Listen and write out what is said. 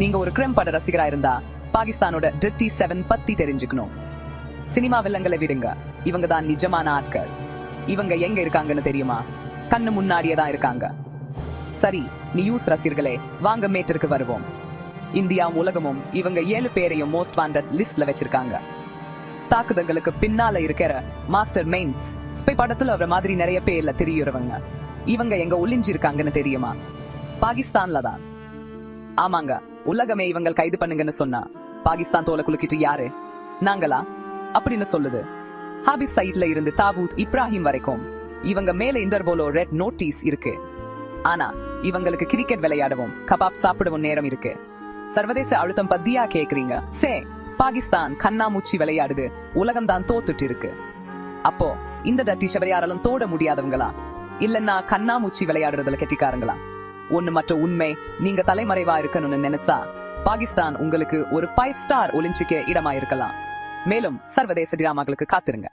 நீங்க ஒரு கிரைம் பட ரசிகரா இருந்தா பாகிஸ்தானோட டிட்டி செவன் பத்தி தெரிஞ்சுக்கணும். சினிமா வில்லங்களை விடுங்க. இவங்க தான் நிஜமான ஆட்கள். இவங்க எங்க இருக்காங்கன்னு தெரியுமா? கண்ணு முன்னாடியே தான் இருக்காங்க. சரி நியூஸ் ரசிகர்களே வாங்க மேட்டருக்கு வருவோம். இந்தியாவும் உலகமும் இவங்க ஏழு பேரையும் மோஸ்ட் வாண்டட் லிஸ்ட்ல வச்சிருக்காங்க. தாக்குதங்களுக்கு பின்னால இருக்கிற மாஸ்டர் மெயின்ஸ் ஸ்பை படத்துல வர மாதிரி நிறைய பேர்ல தெரியுறவங்க. இவங்க எங்க ஒளிஞ்சிருக்காங்கன்னு தெரியுமா? பாகிஸ்தான்ல தான். ஆமாங்க உலகமே இவங்க கைது பண்ணுங்கன்னு சொன்னா பாகிஸ்தான் தோலை குலுக்கிட்டு யாரு? நாங்களா? அப்படின்னு சொல்லுது. ஹாபிஸ் சைட்ல இருந்து தாபூத் இப்ராஹிம் வரைக்கும் இவங்க மேல இன்டர்போலோ ரெட் நோட்டீஸ் இருக்கு. ஆனா இவங்களுக்கு கிரிக்கெட் விளையாடவும் கபாப் சாப்பிடவும் நேரம் இருக்கு. சர்வதேச அழுத்தம் பத்தியா கேக்குறீங்க? சே பாகிஸ்தான் கண்ணாமூச்சி விளையாடுது உலகம் தான் தோத்துட்டு இருக்கு. அப்போ இந்த டட்டி யாராலும் தோட முடியாதவங்களா? இல்லன்னா கண்ணாமூச்சி விளையாடுறதுல கெட்டிக்காரங்களா? ஒண்ணு மட்டும் உண்மை. நீங்க தலைமறைவா இருக்கணும்னு நினைச்சா பாகிஸ்தான் உங்களுக்கு ஒரு ஃபைவ் ஸ்டார் ஒலிம்பிக்கு இடமா இருக்கலாம் மேலும் சர்வதேச டிராமாக்களுக்கு காத்திருங்க.